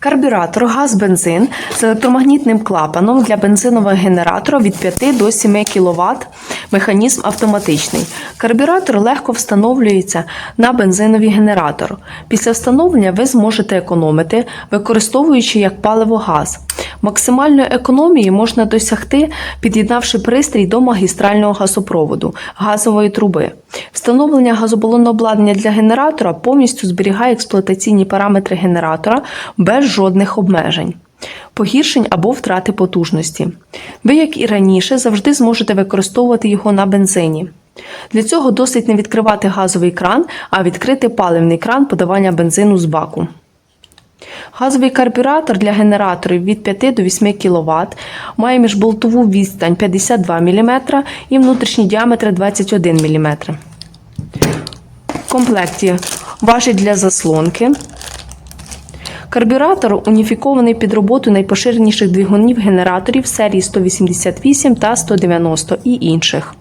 Карбюратор газ-бензин з електромагнітним клапаном для бензинового генератора від 5 до 7 кВт. Механізм автоматичний. Карбюратор легко встановлюється на бензиновий генератор. Після встановлення ви зможете економити, використовуючи як паливо газ. Максимальної економії можна досягти, під'єднавши пристрій до магістрального газопроводу газової труби. Встановлення газобалонного обладнання для генератора повністю зберігає експлуатаційні параметри генератора без жодних обмежень. Погіршень або втрати потужності. Ви, як і раніше, завжди зможете використовувати його на бензині. Для цього досить не відкривати газовий кран, а відкрити паливний кран подавання бензину з баку. Газовий карбюратор для генераторів від 5 до 8 кВт має міжболтову відстань 52 мм і внутрішній діаметр 21 мм. В комплекті важить для заслонки. Карбюратор уніфікований під роботу найпоширеніших двигунів генераторів серії 188 та 190 і інших.